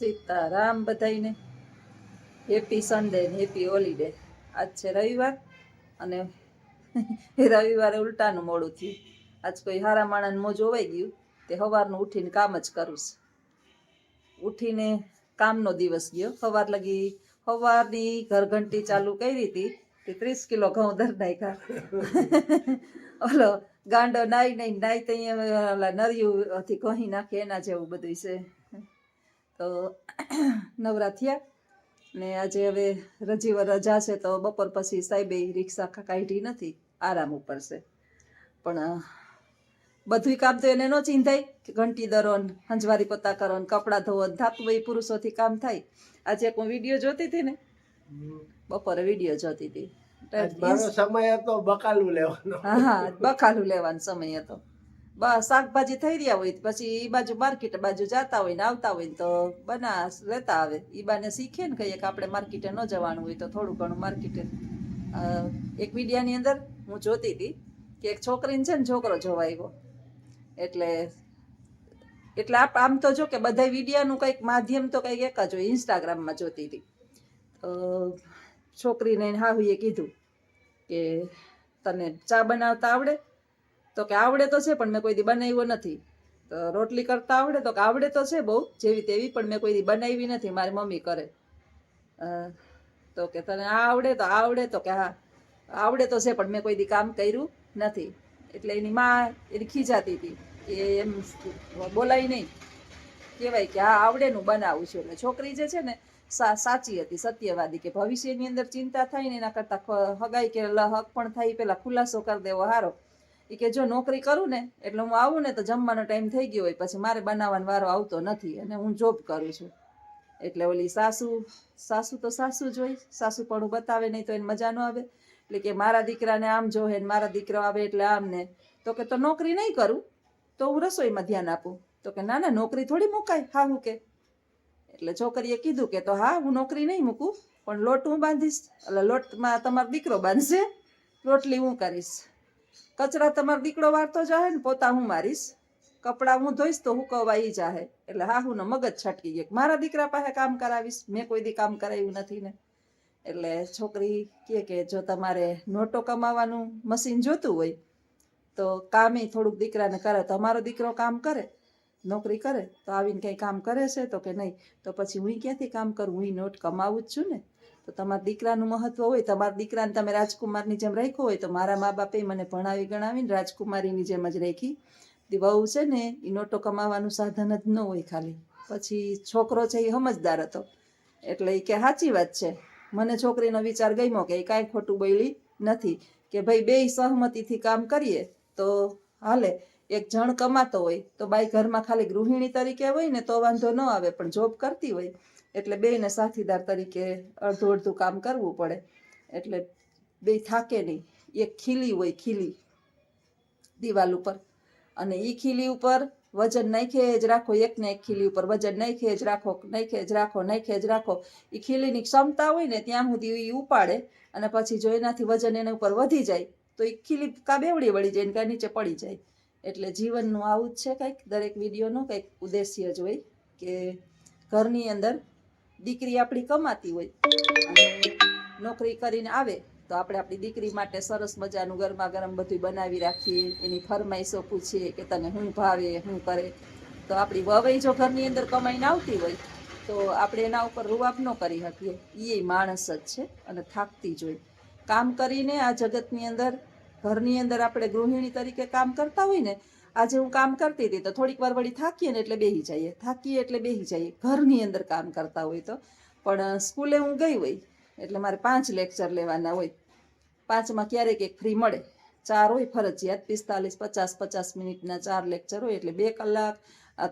સીતારામ બધાઈને happy Sunday happy holiday આજ છે રવિવાર અને રવિવારે ઉલટાનું મોડું થયું. આજ કોઈ હારા માણાને મોં જોવાઈ ગયું તે સવારનું ઉઠીને કામ જ કરું છું. ઉઠીને કામનો દિવસ ગયો. સવાર લગી સવારની ઘરઘંટી ચાલુ કરી હતી તે ત્રીસ કિલો ઘઉં દર નાખ્યા. ઓલો ગાંડો નાઈ નહીં નાઈ તો ઓલા નરિયું થી કહી નાખે, એના જેવું બધું છે. તો નવરા થયા ને આજે હવે રજીવર રજા છે તો બપોર પછી સાહેબે રિક્ષા કાઢી નથી. આરામ ઉપર છે. પણ બધું કામ તો એને ન ચિંધાય. કે ઘંટી દરો હંજવારી પોતા કરો કપડાં ધોવો થાતું હોય પુરુષોથી કામ થાય. આજે હું વીડિયો જોતી હતી ને? બપોરે વીડિયો જોતી હતી. સમય હતો બકાલું લેવાનો. હા હા બકાલું લેવાનો સમય હતો. શાકભાજી થઈ રહ્યા હોય પછી એ બાજુ માર્કેટ બાજુ જતા હોય ને આવતા હોય તો બનાસ લેતા આવે. એ બાને શીખે ને કહીએ કે આપણે માર્કેટે ન જવાનું હોય તો થોડું ઘણું માર્કેટે એક વિડિયાની અંદર હું જોતી હતી કે એક છોકરીને છે ને છોકરો જોવા આવ્યો. એટલે એટલે આમ તો જો કે બધા વિડિયાનું કંઈક માધ્યમ તો કંઈક એક જ હોય ઇન્સ્ટાગ્રામમાં જોતી હતી. તો છોકરીને હાહુએ કીધું કે તને ચા બનાવતા આવડે? તો કે આવડે તો છે, પણ મેં કોઈ દી બનાવ્યો નથી. તો રોટલી કરતા આવડે તો કે આવડે તો છે બહુ, જેવી તેવી, પણ મેં કોઈ દી બનાવી નથી, મારી મમ્મી કરે. તો કે તને આ આવડે તો આવડે, તો કે હા, આવડે તો છે, પણ મેં કોઈ દી કામ કર્યું નથી. એટલે એની માં એની ખીજાતી હતી, કે એમ બોલાય નહીં. કહેવાય કે આ આવડેનું બનાવું છું. એટલે છોકરી જે છે ને, સા, સાચી હતી, સત્યવાદી, કે ભવિષ્યની અંદર ચિંતા થાય ને એના કરતાં હગાઈ કે હક પણ થાય, પેલા ખુલાસો કરી દેવો, હારો. ઈ કે જો નોકરી કરું ને, એટલે હું આવું ને તો જમવાનો ટાઈમ થઈ ગયો હોય, પછી મારે બનાવવાનો વારો આવતો નથી અને હું જોબ કરું છું. એટલે ઓલી સાસુ સાસુ તો સાસુ જ હોય, સાસુ પણ બતાવે નહીં તો એને મજા ન આવે. એટલે કે મારા દીકરાને આમ જોહે ને મારા દીકરો આવે એટલે આમ ને. તો કે તો નોકરી નહીં કરું, તો હું રસોઈમાં ધ્યાન આપું. તો કે ના ના, નોકરી થોડી મુકાય, હા, હું કે. એટલે છોકરીએ કીધું કે તો હા, હું નોકરી નહીં મૂકું, પણ લોટ હું બાંધીશ. એટલે લોટમાં તમારો દીકરો બાંધશે, રોટલી હું કરીશ. કચરા તમારો દીકરો વારતો જાહે ને, પોતા હું મારીશ. કપડાં હું ધોઈશ તો હું કવા ઈ જાહે. એટલે હા, હું મગજ છટકી ગઈ. મારા દીકરા પાસે કામ કરાવીશ. મેં કોઈ દી કામ કરાવ્યું નથી ને. એટલે છોકરી કહે કે જો તમારે નોટો કમાવાનું મશીન જોતું હોય, તો કામે થોડુંક દીકરાને કરે. તો અમારો દીકરો કામ કરે, નોકરી કરે, તો આવીને કંઈ કામ કરે છે તો કે નહીં? તો પછી હું ક્યાંથી કામ કરું? હું નોટ કમાવું જ છું ને. તો તમારા દીકરાનું મહત્વ હોય, તમારા દીકરાને તમે રાજકુમારની જેમ રાખ્યો હોય, તો મારા મા બાપે મને ભણાવી ગણાવીને રાજકુમારીની જેમ જ રાખી. વહુ છે ને એ નોટો કમાવાનું સાધન જ ન હોય ખાલી. પછી છોકરો છે એ સમજદાર હતો. એટલે એ કે સાચી વાત છે. મને છોકરીનો વિચાર ગમ્યો કે એ કાંઈ ખોટું બોલી નથી. કે ભાઈ બેય સહમતીથી કામ કરીએ, તો હાલે. એક જણ કમાતો હોય, તો બાઈ ઘરમાં ખાલી ગૃહિણી તરીકે હોય ને, તો વાંધો ન આવે, પણ જોબ કરતી હોય એટલે બેયને સાથીદાર તરીકે અડધું અડધું કામ કરવું પડે. એટલે બે થાકે નહીં. એક ખીલી હોય ખીલી દિવાલ ઉપર. અને એ ખીલી ઉપર વજન નાખે જ રાખો એક ને એક ખીલી ઉપર વજન નાખે જ રાખો, નાખે જ રાખો, નાખે જ રાખો. એ ખીલીની ક્ષમતા હોય ને ત્યાં સુધી એ ઉપાડે અને પછી જો એનાથી વજન એના ઉપર વધી જાય, તો એ ખીલી કા બેવડી વળી જાય ને કા નીચે પડી જાય. એટલે જીવનનું આવું જ છે કંઈક. દરેક વિડીયોનો કંઈક ઉદ્દેશ્ય જ હોય કે ઘરની અંદર દીકરી આપણી કમાતી હોય અને નોકરી કરીને આવે, તો આપણે આપણી દીકરી માટે સરસ મજાનું ગરમા ગરમ બધું બનાવી રાખીએ, એની ફરમાઈશો પૂછીએ કે તને શું ભાવે શું કરે. તો આપણી વવાઈ જો ઘરની અંદર કમાઈને આવતી હોય, તો આપણે એના ઉપર રૂવાબ ન કરી શકીએ. એ માણસ જ છે અને થાકતી જ કામ કરીને આ જગતની અંદર, ઘરની અંદર આપણે ગૃહિણી તરીકે કામ કરતા હોય ને આજે હું કામ કરતી હતી તો થોડીક વાર વળી થાકીએ ને એટલે બેસી જઈએ. થાકીએ એટલે બેસી જઈએ. ઘરની અંદર કામ કરતા હોય તો. પણ સ્કૂલે હું ગઈ હોય, એટલે મારે પાંચ લેક્ચર લેવાના હોય. પાંચમાં ક્યારેક એક ફ્રી મળે. ચાર હોય ફરજિયાત, પિસ્તાલીસ, પચાસ પચાસ મિનિટના ચાર લેક્ચર હોય એટલે બે કલાક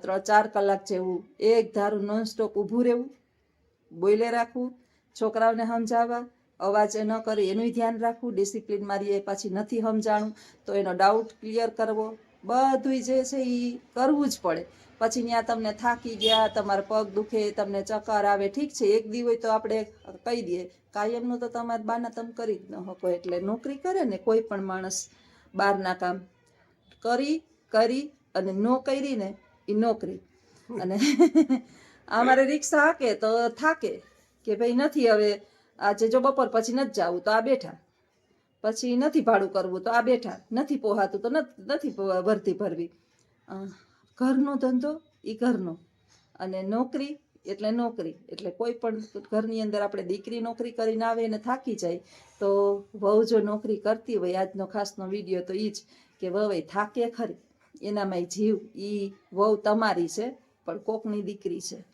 ત્રણ ચાર કલાક જેવું એક ધારું નોનસ્ટોપ ઊભું રહેવું બોઈલે રાખવું, છોકરાઓને સમજાવવા, અવાજ ન કરે એનું ધ્યાન રાખવું, ડિસિપ્લિન મારી એ પાછી નથી સમજાણું, તો એનો ડાઉટ ક્લિયર કરવો બધુંય જે છે એ કરવું જ પડે. પછી ત્યાં તમને થાકી ગયા, તમારા પગ દુખે, તમને ચક્કર આવે, ઠીક છે, એક દી હોય તો આપણે કહી દઈએ. કાયમનું તો તમારે બાના તમે કરી જ ન શકો, એટલે નોકરી કરે ને કોઈ પણ માણસ બહારના કામ. કરી કરી અને નો કરી ને એ નોકરી. અને અમારે રિક્ષા હાકે તો થાકે કે ભાઈ નથી, હવે આજે જો બપોર પછી નથી જવું તો આ બેઠા. પછી નથી ભાડું કરવું તો આ બેઠા. નથી પોહાતું તો નથ- ભરતી ભરવી. ઘરનો ધંધો એ ઘરનો. અને નોકરી એટલે નોકરી. એટલે કોઈ પણ ઘરની અંદર આપણે દીકરી નોકરી કરીને આવે અને થાકી જાય, તો વહુ જો નોકરી કરતી હોય, આજનો ખાસનો વીડિયો તો એ જ કે વહુ થાકે ખરી. એનામાં જીવ. એ વહુ તમારી છે, પણ કોકની દીકરી છે.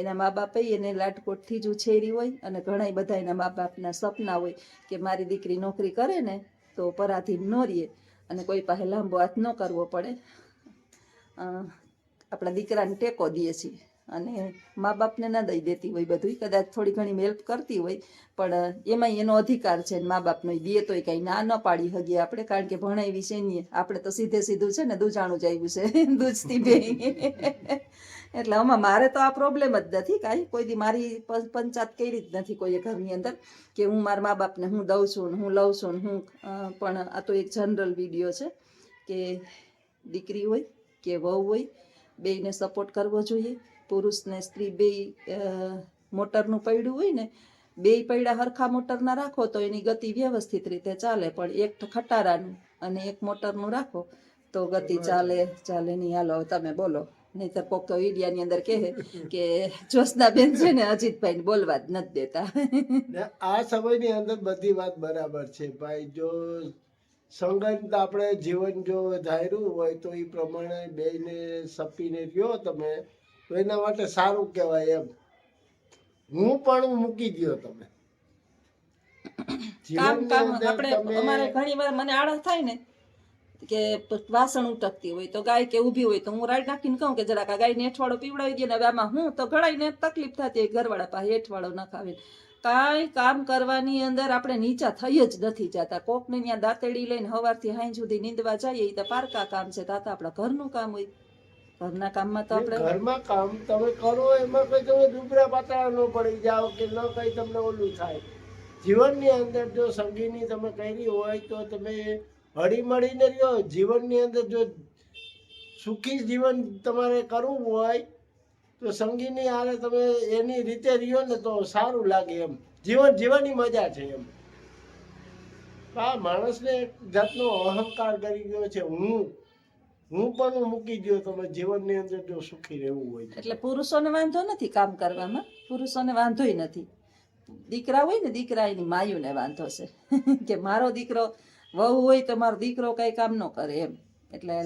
એના મા બાપે એને લાટકોટથી જ ઉછેરી હોય અને ઘણા બધા એના મા બાપના સપના હોય કે મારી દીકરી નોકરી કરે ને તો પરાધીન ન રહીએ અને કોઈ પાસે લાંબો હાથ ન કરવો પડે. આપણા દીકરાને ટેકો દઈએ છીએ અને મા બાપને ના દઈ દેતી હોય બધું કદાચ થોડી ઘણી હેલ્પ કરતી હોય, પણ એમાં એનો અધિકાર છે મા બાપનો. દે તોય કાંઈ ના, ન પાડી શકીએ આપણે, કારણ કે ભણાવી છે નહીં આપણે તો સીધે સીધું છે ને દૂજાણું જ આવ્યું છે. દૂજતી બે. એટલે આમાં મારે તો આ પ્રોબ્લેમ જ નથી કાંઈ. કોઈ દી મારી પંચાયત કરી જ નથી કોઈ ઘરની અંદર કે હું મારા મા બાપને હું દઉં છું ને હું લઉં છું ને હું પણ આ તો એક જનરલ વીડિયો છે કે દીકરી હોય કે વહુ હોય બેયને સપોર્ટ કરવો જોઈએ. પુરુષને સ્ત્રી બેય મોટરનું પૈડું હોય ને બેય પૈડા હરખા મોટરના રાખો તો એની ગતિ વ્યવસ્થિત રીતે ચાલે. પણ એક ખટારાનું અને એક મોટરનું રાખો તો ગતિ ચાલે ચાલે નહીં. હાલો તમે બોલો. નહીતર કોક તો ઈડિયાની અંદર કહે કે જ્યોત્સનાબેન છે ને અજીતભાઈને બોલવા જ નથી દેતા. આ સમયની અંદર બધી વાત બરાબર છે. ભાઈ જો સંગત આપણે જીવન જો ધાર્યું હોય તો એ પ્રમાણે બેને સપીને રહ્યો તમે તો એના માટે સારું કહેવાય એમ. હું પણ મૂકી ગયો તમે. કામ કામ આપણે અમારે ઘણી વાર મને આળસ થાય ને કે વાસણ ઉટકતી હોય તો ગાય કે ઊભી હોય તો હું રાડ નાખીને કહું કે જરાક આ ગાયને હેઠવાળો પીવડાવી દે ને હવે આમાં હું? તો ઘણાઈને તકલીફ થતી હોય ઘરવાળા પાસે હેઠવાળો નખાવે. કાંઈ કામ કરવાની અંદર આપણે નીચા થઈ જ નથી જતા. કોકને ત્યાં દાંતેડી લઈને હવારથી હાઈ સુધી નીંદવા જઈએ એ તો પારકા કામ છે તાતા આપણા ઘરનું કામ હોય. ઘરના કામમાં તો આપણે ઘરમાં કામ તમે કરો એમાં કઈ તમે ડુબરા પાતળા ન પડી જાઓ કે ન કઈ તમને ઓલું થાય. જીવનની અંદર જો સંગીની તમે કરી હોય તો તમે હળી મળીને રહ્યો. જીવનની અંદર જો સુખી જીવન તમારે કરવું હોય, તો સંગીની આરે તમે એની રીતે રહ્યો ને તો સારું લાગે એમ. જીવન જીવવાની મજા છે એમ. આ માણસને એક જાતનો અહંકાર કરી ગયો છે. હું હું પણ મૂકી ગયો તમે જીવનની અંદર જો સુખી રહેવું હોય એટલે પુરુષોને વાંધો નથી કામ કરવામાં? પુરુષોને વાંધોય નથી. દીકરા હોય ને દીકરા એની માયુને વાંધો છે. કે મારો દીકરો વહુ હોય તો મારો દીકરો કઈ કામ ન કરે એમ. એટલે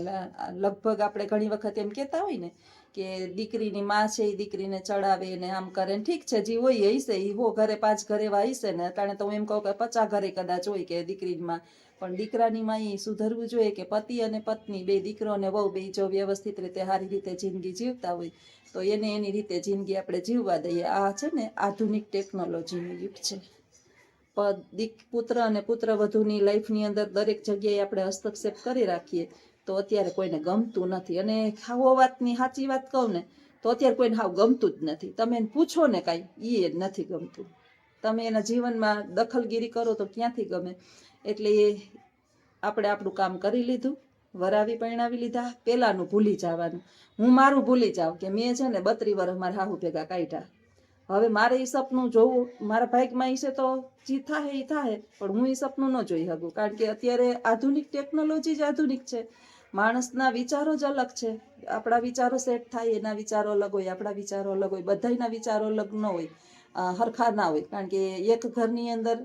લગભગ આપણે ઘણી વખત એમ કહેતા હોય ને કે દીકરીની માં છે એ દીકરીને ચડાવે ને આમ કરે ઠીક છે, જે હોય હશે એ હો ઘરે પાંચ ઘરે એવા હશે ને અટાણે તો હું એમ કહું કે પચાસ ઘરે કદાચ હોય કે દીકરીની માં પણ દીકરાની માં એ સુધરવું જોઈએ કે પતિ અને પત્ની, બે દીકરો અને વહુ બે જો વ્યવસ્થિત રીતે સારી રીતે જિંદગી જીવતા હોય, તો એને એની રીતે જિંદગી આપણે જીવવા દઈએ. આ છે ને આધુનિક ટેકનોલોજીનું યુગ છે. દીક પુત્ર અને પુત્ર વધુની લાઈફની અંદર દરેક જગ્યાએ આપણે હસ્તક્ષેપ કરી રાખીએ, તો અત્યારે કોઈને ગમતું નથી. અને ખાવો વાતની સાચી વાત કહું ને, તો અત્યારે કોઈને હાવ ગમતું જ નથી. તમે એને પૂછો ને કાંઈ એ નથી ગમતું. તમે એના જીવનમાં દખલગીરી કરો તો ક્યાંથી ગમે? એટલે આપણે આપણું કામ કરી લીધું, વરાવી પરણાવી લીધા. પેલાનું ભૂલી જવાનું. હું મારું ભૂલી જાઉં કે મેં છે ને બત્રી વર્ષ મારા હાહુ ભેગા કાઢ્યા. હવે મારે એ સપનું જોવું, મારા ભાગમાં છે તો જી થાહે એ થાહે. પણ હું એ સપનું ન જોઈ શકું, કારણ કે અત્યારે આધુનિક ટેકનોલોજી જ આધુનિક છે. માણસના વિચારો જ અલગ છે. આપણા વિચારો સેટ થાય, એના વિચારો અલગ હોય, આપણા વિચારો અલગ હોય, બધાયના વિચારો અલગ ન હોય હરખા ના હોય. કારણ કે એક ઘરની અંદર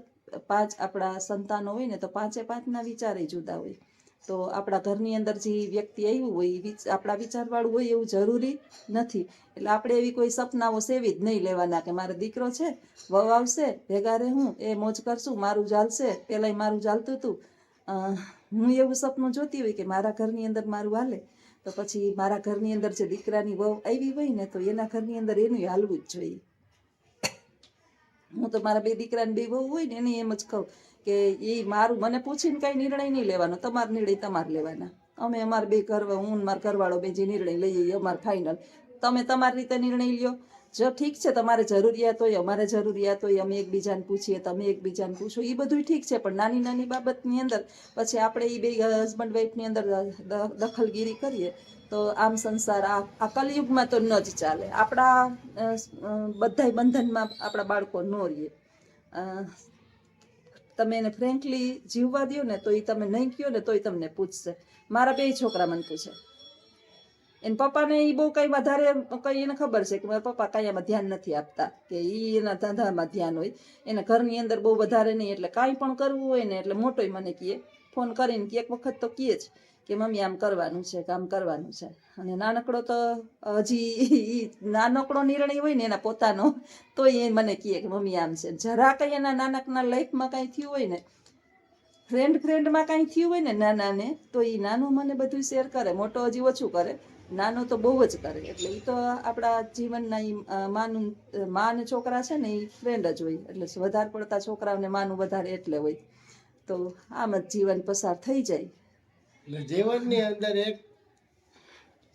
પાંચ આપણા સંતાનો હોય ને, તો પાંચે પાંચના વિચારે જુદા હોય. તો આપણા ઘરની અંદર જે વ્યક્તિ આવ્યું હોય આપણા વિચારવાળું હોય એવું જરૂરી નથી. એટલે આપણે એવી કોઈ સપનાઓ સેવી જ નહીં લેવાના કે મારો દીકરો છે, વહુ આવશે, ભેગા હું એ મોજ કરશું, મારું ચાલશે પહેલાંય મારું ચાલતું હતું. હું એવું સપનું જોતી હોય કે મારા ઘરની અંદર મારું હાલે. તો પછી મારા ઘરની અંદર જે દીકરાની વહુ આવી હોય ને, તો એના ઘરની અંદર એનું હાલવું જ જોઈએ. હું તો મારા બે દીકરાને બે વહુ હોય ને, એને એમ જ કહું કે એ મારું, મને પૂછીને કઈ નિર્ણય નહીં લેવાનો. તમારો નિર્ણય તમારે લેવાના. અમે અમારે બે ઘર હું મારા ઘરવાળો બે જે નિર્ણય લઈએ અમાર ફાઇનલ તમે તમારી રીતે નિર્ણય લ્યો. જો ઠીક છે તમારે જરૂરિયાત હોય, અમારે જરૂરિયાત હોય, અમે એકબીજાને પૂછીએ, તમે એકબીજાને પૂછો એ બધું ઠીક છે, પણ નાની નાની બાબતની અંદર પછી આપણે એ બે હસબન્ડ વાઈફની અંદર દખલગીરી કરીએ, તો આમ સંસાર, આ આ કલયુગમાં તો ન જ ચાલે. આપણા બધાય બંધનમાં આપણા બાળકો ન રહીએ. તમે એને ફ્રેન્કલી જીવવા દો ને તો એ તમે નહીં કહો ને તોય તમને પૂછશે. મારા બે છોકરા મને પૂછે. એને પપ્પાને એ બહુ કંઈ વધારે કંઈ એને ખબર છે કે મારા પપ્પા કાંઈ એમાં ધ્યાન નથી આપતા, કે એ એના ધંધામાં ધ્યાન હોય. એને ઘરની અંદર બહુ વધારે નહીં, એટલે કાંઈ પણ કરવું હોય ને એટલે મોટોય મને કહે. ફોન કરીને કે એક વખત તો કહે જ કે મમ્મી, આમ કરવાનું છે કામ કરવાનું છે? અને નાનકડો તો હજી નાનકડો નિર્ણય હોય ને એના પોતાનો તો એ મને કહે કે મમ્મી, આમ છે. જરા કંઈ એના નાનકના લાઈફમાં કાંઈ થયું હોય ને ફ્રેન્ડ ફ્રેન્ડમાં કાંઈ થયું હોય ને નાનાને, તો એ નાનું મને બધું શેર કરે. મોટો હજી ઓછું કરે. નાનો તો બહુ જ કરે. એટલે એ તો આપણા જીવનના ઈ માનું, માન છોકરા છે ને એ ફ્રેન્ડ જ હોય. એટલે વધારે પડતા છોકરાઓને માનું વધારે એટલે હોય. તો આમ જ જીવન પસાર થઈ જાય. જીવનની અંદર એક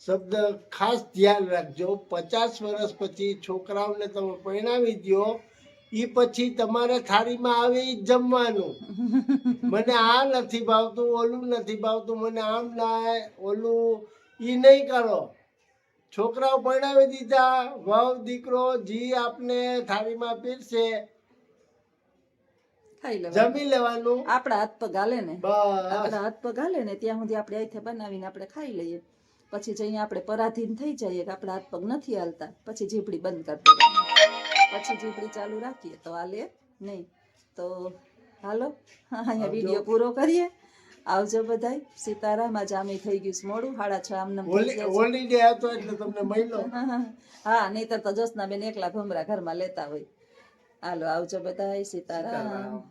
શબ્દ ખાસ ધ્યાન રાખજો. પચાસ વર્ષ પછી છોકરાઓને તમે પરણાવી દો એ પછી તમારે થાળીમાં આવે જ જમવાનું. મને આ નથી ભાવતું, ઓલું નથી ભાવતું, મને આમ ના ઓલું એ નહીં કરો. છોકરાઓ પરણાવી દીધા વહુ દીકરો, જી આપને થાળીમાં પીરશે ખાઈ લેવાનું. જમી લેવાનું. આપણા હાથ પગ હાલે ને. આપણા હાથ પગ હાલે ને ત્યાં સુધી આપણે અહીંથી બનાવીને આપણે ખાઈ લઈએ. પછી જઈને આપણે પરાધીન થઈ જઈએ કે આપણા હાથ પગ નથી હાલતા. પછી જીભડી બંધ કરી દેવાની. પછી જીભડી ચાલુ રાખીએ. તો હાલે? નહીં. તો હાલો અહીંયા વીડિયો પૂરો કરીએ. આવજો બધાય. સીતારામ આજ આમે થઈ ગયું છે મોડું. સાડા છ આમને હોલી હોલીડે હતો એટલે તમને મહિનો હા નહીતર તો જોશના બેન એકલા ભમરા ઘરમાં લેતા હોય. હાલો આવજો બધાય. સીતારામ.